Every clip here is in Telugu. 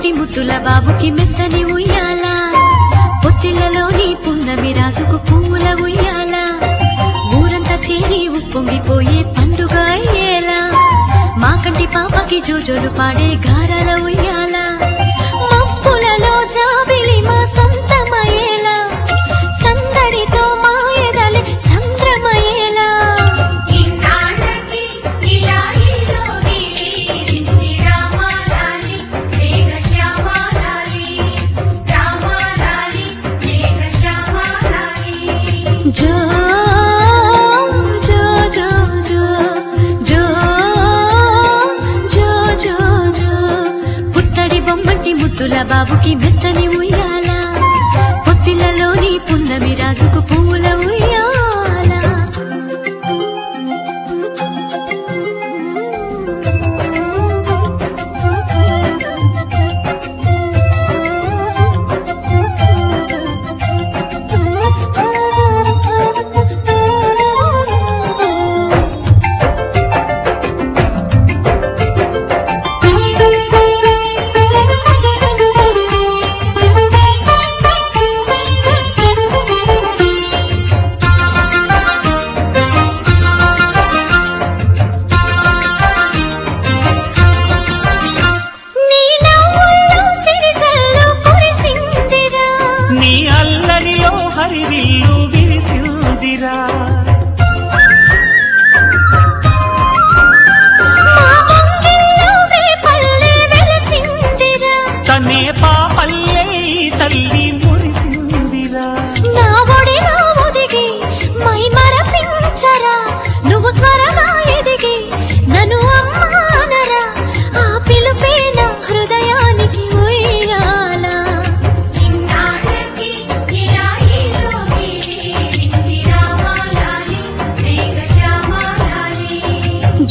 బొమ్మటి ముద్దుల బాబుకి మెత్తని ఉయ్యాల. పొత్తిళ్ళలోని పున్నమి రాసుకు పువ్వుల ఉయ్యాల. ఊరంతా చేరి ఉప్పొంగిపోయే పండుగ అయ్యేలా. మా కంటి పాపకి జోజోలు పాడే గారాల ఉయ్యాల. ముద్దుల బాబుకి మెత్తని ఉయ్యాల గాలి విల్లు విరిసిందిరా తనే పాపల్లే తల్లి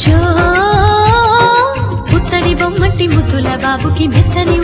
జో పుత్తడి బొమ్మటి ముద్దుల బాబుకి మెత్తని